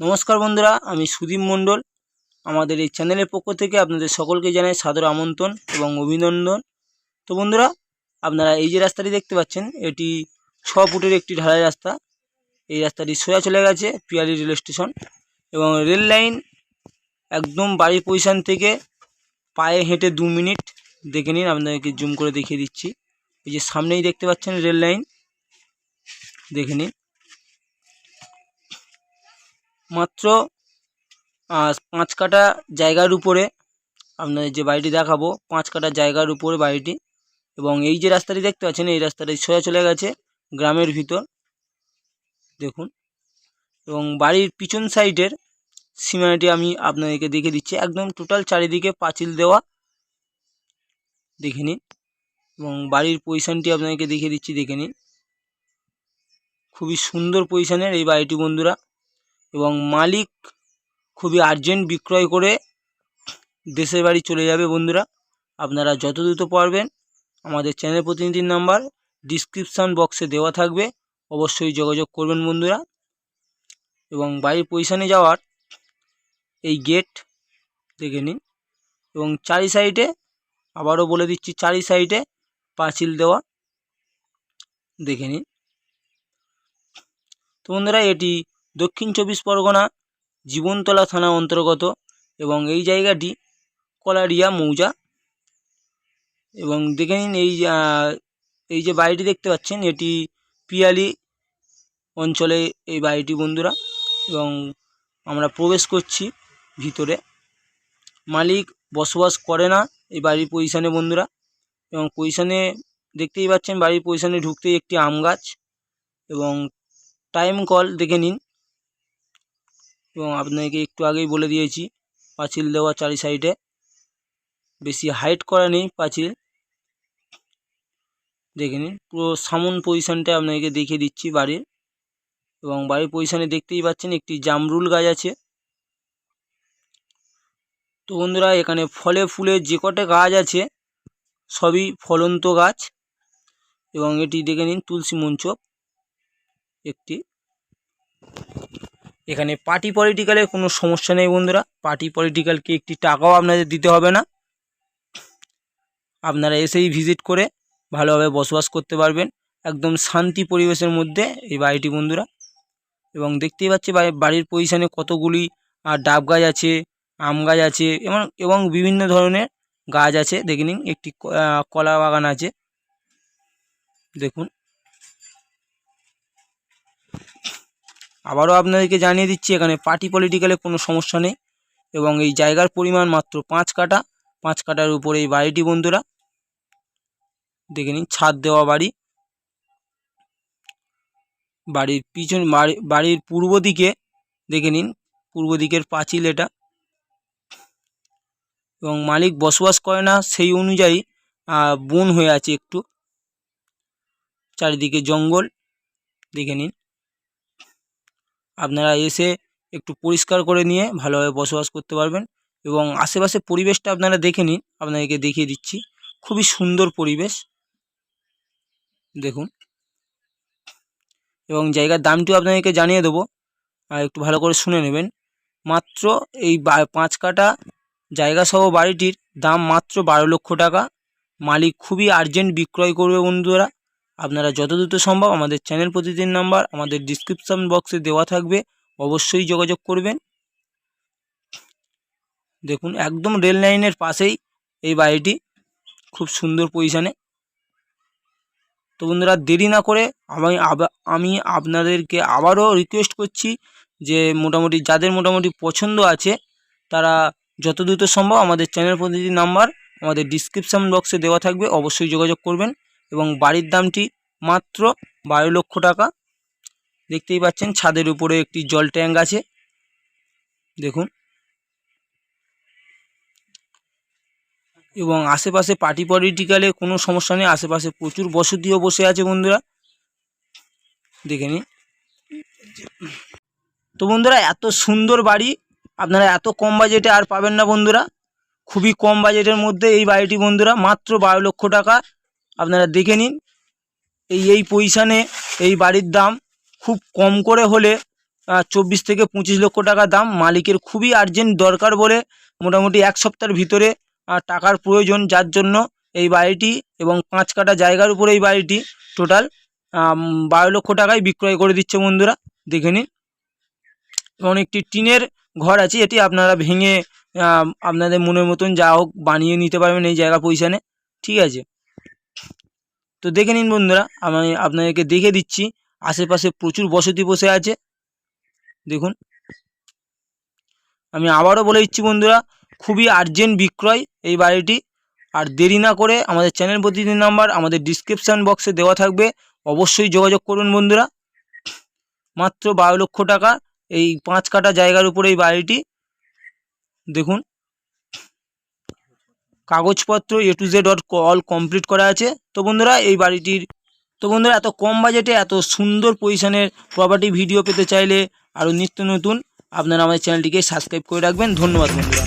নমস্কার বন্ধুরা, আমি সুদীপ মণ্ডল। আমাদের এই চ্যানেলের পক্ষ থেকে আপনাদের সকলকে জানাই সাদর আমন্ত্রণ এবং অভিনন্দন। তো বন্ধুরা, আপনারা এই যে রাস্তাটি দেখতে পাচ্ছেন, এটি ছ ফুটের একটি ঢালাই রাস্তা। এই রাস্তাটি সোজা চলে গেছে পিয়ালি রেল স্টেশন এবং রেল লাইন একদম বাড়ির পজিশান থেকে পায়ে হেঁটে দু মিনিট। দেখে নিন, আপনাদেরকে জুম করে দেখিয়ে দিচ্ছি। এই যে সামনেই দেখতে পাচ্ছেন রেল লাইন। দেখে নিন। মাত্র পাঁচ কাটা জায়গার উপরে আপনাদের যে বাড়িটি দেখাবো, পাঁচ কাটা জায়গার উপরে বাড়িটি। এবং এই যে রাস্তাটি দেখতে পাচ্ছেন, এই রাস্তাটি সোজা চলে গেছে গ্রামের ভিতর। দেখুন। এবং বাড়ির পিছন সাইডের সীমানাটি আমি আপনাদেরকে দেখে দিচ্ছি। একদম টোটাল চারিদিকে পাঁচিল দেওয়া। দেখে নিন। এবং বাড়ির পজিশানটি আপনাদেরকে দেখিয়ে দিচ্ছি, দেখে নিন। খুবই সুন্দর পজিশানের এই বাড়িটি, বন্ধুরা। এবং মালিক খুবই আর্জেন্ট বিক্রয় করে দেশের বাড়ি চলে যাবে বন্ধুরা। আপনারা যত দ্রুত পারবেন আমাদের চ্যানেল প্রতিনিধির নাম্বার ডিসক্রিপশান বক্সে দেওয়া থাকবে। অবশ্যই যোগাযোগ করবেন বন্ধুরা। এবং বাড়ির পজিশানে যাওয়ার এই গেট দেখে নিন। এবং চারি সাইডে আবারও বলে দিচ্ছি, চারি সাইডে পাঁচিল দেওয়া দেখে নিন। তো বন্ধুরা, এটি দক্ষিণ চব্বিশ পরগনা, জীবনতলা থানা অন্তর্গত এবং এই জায়গাটি কলারিয়া মৌজা। এবং দেখে নিন এই এই যে বাড়িটি দেখতে পাচ্ছেন, এটি পিয়ালি অঞ্চলে এই বাড়িটি বন্ধুরা। এবং আমরা প্রবেশ করছি ভিতরে। মালিক বসবাস করে না এই বাড়ির পজিশানে বন্ধুরা। এবং পজিশানে দেখতেই পাচ্ছেন বাড়ির পজিশানে ঢুকতেই একটি আম গাছ। এবং টাইম কল দেখে নিন। এবং আপনাকে একটু আগেই বলে দিয়েছি, পাঁচিল দেওয়া চারি সাইডে বেশি হাইট করা নেই পাঁচিল। দেখে নিন, পুরো সামন পজিশানটা আপনাকে দেখিয়ে দিচ্ছি বাড়ির। এবং বাড়ির পজিশানে দেখতেই পাচ্ছেন একটি জামরুল গাছ আছে। তো বন্ধুরা, এখানে ফলে ফুলে যে কটা গাছ আছে, সবই ফলন্ত গাছ। এবং এটি দেখে নিন তুলসী মঞ্চ, একটি। এখানে পার্টি পলিটিক্যালের কোনো সমস্যা নেই বন্ধুরা। পার্টি পলিটিক্যালকে একটি টাকাও আপনাদের দিতে হবে না। আপনারা এসেই ভিজিট করে ভালোভাবে বসবাস করতে পারবেন। একদম শান্তি পরিবেশের মধ্যে এই বাড়িটি বন্ধুরা। এবং দেখতেই পাচ্ছি বাড়ির পজিশানে কতগুলি আর ডাব গাছ আছে, আম গাছ আছে, এবং এবং বিভিন্ন ধরনের গাছ আছে। দেখে নিন, একটি কলা বাগান আছে। দেখুন। আবারও আপনাদেরকে জানিয়ে দিচ্ছি, এখানে পার্টি পলিটিক্যালে কোনো সমস্যা নেই এবং এই জায়গার পরিমাণ মাত্র পাঁচ কাটা। পাঁচ কাটার উপরে এই বাড়িটি বন্ধুরা, দেখে নিন, ছাদ দেওয়া বাড়ি। বাড়ির পিছন, বাড়ি, বাড়ির পূর্ব দিকে, দেখে নিন, পূর্ব দিকের পাঁচিল এটা। এবং মালিক বসবাস করে না, সেই অনুযায়ী বন হয়ে আছে একটু। চারিদিকে জঙ্গল, দেখে নিন। আপনারা এসে একটু পরিষ্কার করে নিয়ে ভালোভাবে বসবাস করতে পারবেন এবং আশেপাশে পরিবেশটা আপনারা দেখে নিন, আপনাদেরকে দেখিয়ে দিচ্ছি। খুবই সুন্দর পরিবেশ। দেখুন। এবং জায়গার দামটিও আপনাদেরকে জানিয়ে দেবো, আর একটু ভালো করে শুনে নেবেন। মাত্র এই পাঁচ কাটা জায়গা সহ বাড়িটির দাম মাত্র বারো লক্ষ টাকা। মালিক খুবই আর্জেন্ট বিক্রয় করবে বন্ধুরা। আপনারা যত দ্রুত সম্ভব আমাদের চ্যানেল প্রতিদিন নাম্বার আমাদের ডিসক্রিপশন বক্সে দেওয়া থাকবে, অবশ্যই যোগাযোগ করবেন। দেখুন, একদম রেল লাইনের পাশেই এই বাড়িটি, খুব সুন্দর পজিশানে তো বন্ধুরা, দেরি না করে আমি আমি আপনাদেরকে আবারও রিকোয়েস্ট করছি যে মোটামুটি যাদের মোটামুটি পছন্দ আছে, তারা যত দ্রুত সম্ভব আমাদের চ্যানেল প্রতিনিধি নাম্বার আমাদের ডিসক্রিপশান বক্সে দেওয়া থাকবে, অবশ্যই যোগাযোগ করবেন। এবং বাড়ির দামটি মাত্র বারো লক্ষ টাকা। দেখতেই পাচ্ছেন, ছাদের উপরে একটি জল ট্যাঙ্ক আছে। দেখুন। এবং আশেপাশে পার্টি পলিটিক্যালে কোনো সমস্যা নেই। আশেপাশে প্রচুর বসতিও বসে আছে বন্ধুরা। দেখে নিন। তো বন্ধুরা, এত সুন্দর বাড়ি, আপনারা এত কম বাজেটে আর পাবেন না বন্ধুরা। খুবই কম বাজেটের মধ্যে এই বাড়িটি বন্ধুরা, মাত্র বারো লক্ষ টাকা। আপনারা দেখে নিন। এই এই পজিশানে এই বাড়ির দাম খুব কম করে হলে চব্বিশ থেকে পঁচিশ লক্ষ টাকা দাম। মালিকের খুবই আর্জেন্ট দরকার বলে মোটামুটি এক সপ্তাহের ভিতরে টাকার প্রয়োজন যার জন্য এই বাড়িটি এবং পাঁচ কাটা জায়গার উপরে এই বাড়িটি টোটাল বারো লক্ষ টাকায় বিক্রয় করে দিচ্ছে বন্ধুরা। দেখে নিন। এবং একটি টিনের ঘর আছে, এটি আপনারা ভেঙে আপনাদের মনের মতন যা হোক বানিয়ে নিতে পারবেন এই জায়গা পয়সানে ঠিক আছে। তো দেখে নিন বন্ধুরা, আমি আপনাদেরকে দেখে দিচ্ছি। আশেপাশে প্রচুর বসতি বসে আছে। দেখুন। আমি আবারও বলে দিচ্ছি বন্ধুরা, খুবই আর্জেন্ট বিক্রয় এই বাড়িটি। আর দেরি না করে আমাদের চ্যানেল প্রতিনিধি নাম্বার আমাদের ডিসক্রিপশান বক্সে দেওয়া থাকবে। অবশ্যই যোগাযোগ করুন বন্ধুরা। মাত্র বারো লক্ষ টাকা এই পাঁচ কাটা জায়গার উপরে এই বাড়িটি। দেখুন। কাগজপত্র A to Z all complete করা আছে। তো বন্ধুরা, এই বাড়িটির তো বন্ধুরা, এত কম বাজেটে এত সুন্দর পজিশনের প্রপার্টি ভিডিও পেতে চাইলে আরও নিত্য নতুন, আপনারা আমাদের চ্যানেলটিকে সাবস্ক্রাইব করে রাখবেন। ধন্যবাদ বন্ধুরা।